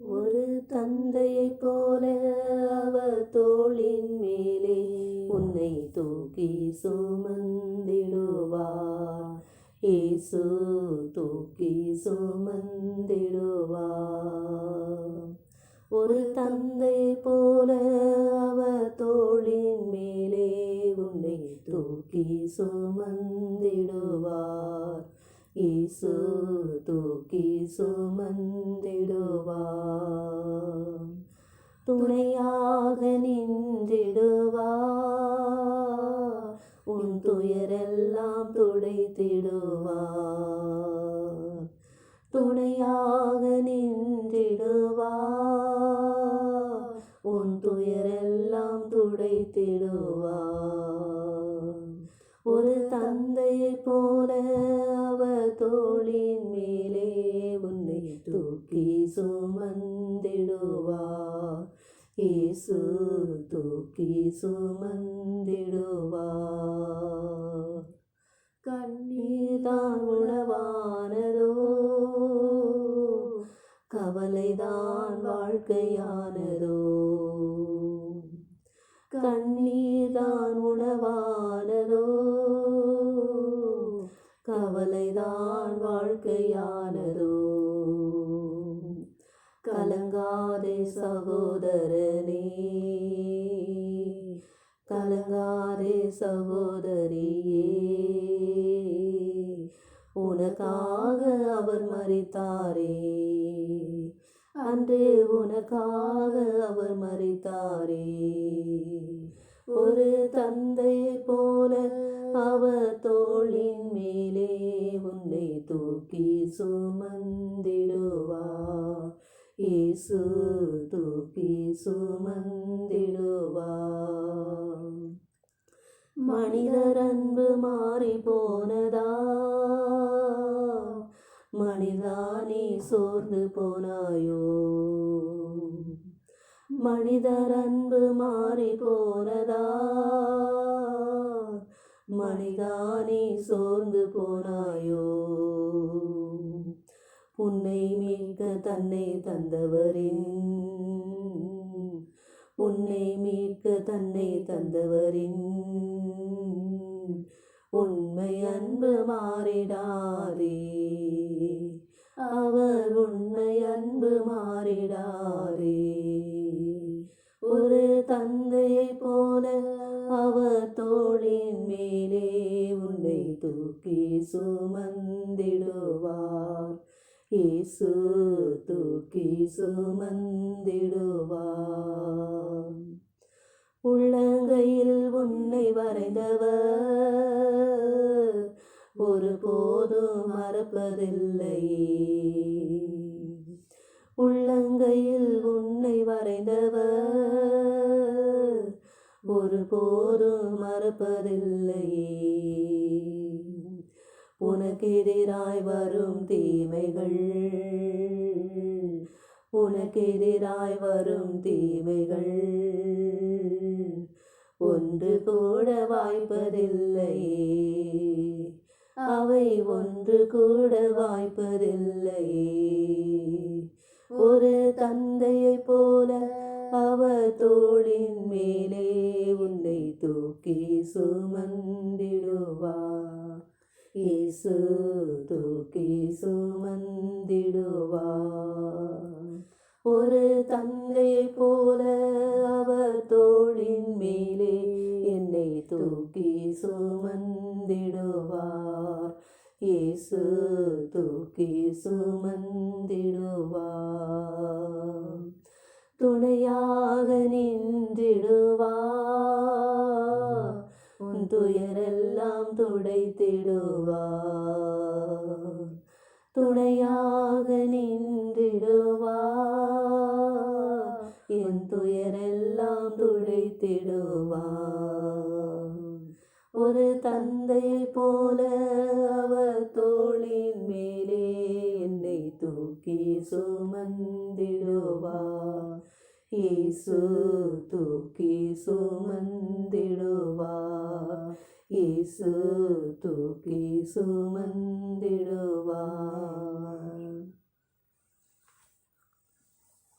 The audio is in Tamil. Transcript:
ஒரு தந்தையைப் போல அவர் தோளின் மேலே உன்னை தூக்கி சுமந்திடுவார். இயேசு தூக்கி சுமந்திடுவார். ஒரு தந்தையைப் போல அவர் தோளின் மேலே உன்னை தூக்கி சுமந்திடுவார் இயேசு தூக்கி சுமந்திடுவார் துணையாக நின்றிடுவார். உன் துயரெல்லாம் துடைத்திடுவார். துணையாக நின்றிடுவார். உன் துயரெல்லாம் துடைத்திடுவார். தோளின் மேலே உன்னை தூக்கி சுமந்திடுவார் இயேசு தூக்கி சுமந்திடுவார் கண்ணீர்தான் உணவானதோ? கவலைதான் வாழ்க்கையானதோ? கண்ணீர்தான் உணவானதோ கவலைதான் வாழ்க்கையானதோ? கலங்காதே சகோதரனே. கலங்காதே சகோதரியே. உனக்காக அவர் மறித்தாரே அன்று உனக்காக அவர் மறித்தாரே ஒரு தந்தை போ தூக்கி சுமந்திடுவார் மனிதர் அன்பு மாறி போனதா மனிதானே சோர்ந்து போனாயோ மனிதர் அன்பு மாறி போனதா மனிதானே சோர்ந்து போனாயோ உன்னை தன்னை தந்தவரின். உன்னை மீட்க தன்னை தந்தவரின். உண்மை அன்பு மாறிடாரே அவர் உண்மை அன்பு மாறிடாரே ஒரு தந்தையை போல அவர் தோளின் மேலே உன்னை தூக்கி சுமந்திடுவார். ஏசு தூக்கி சுமந்திடுவார் உள்ளங்கையில் உன்னை வரைந்தவர். ஒருபோதும் மறப்பதில்லை. உள்ளங்கையில் உன்னை வரைந்தவர். ஒருபோதும் மறப்பதில்லையே உனக்கெதிராய் வரும் தீமைகள். உனக்கெதிராய் வரும் தீமைகள். ஒன்று கூட வாய்ப்பதில்லை. அவை ஒன்று கூட வாய்ப்பதில்லை. ஒரு தந்தையைப் போல அவர் தோளின் மேலே உன்னை தூக்கி சுமந்திடுவார். இயேசு தூக்கி சுமந்திடுவார் ஒரு தந்தையைப் போல அவர் தோளின் மேலே என்னை தூக்கி சுமந்திடுவார். இயேசு தூக்கி சுமந்திடுவார் துணை துடைத்திடுவார் துணையாக நின்றிடுவார். என் துயரெல்லாம் துடைத்திடுவார் ஒரு தந்தை போல அவர் தோளின் மேலே என்னை தூக்கி சுமந்திடுவார். இயேசு தூக்கி சுமந்திடுவார். இயேசு தூக்கி சுமந்திடுவார்.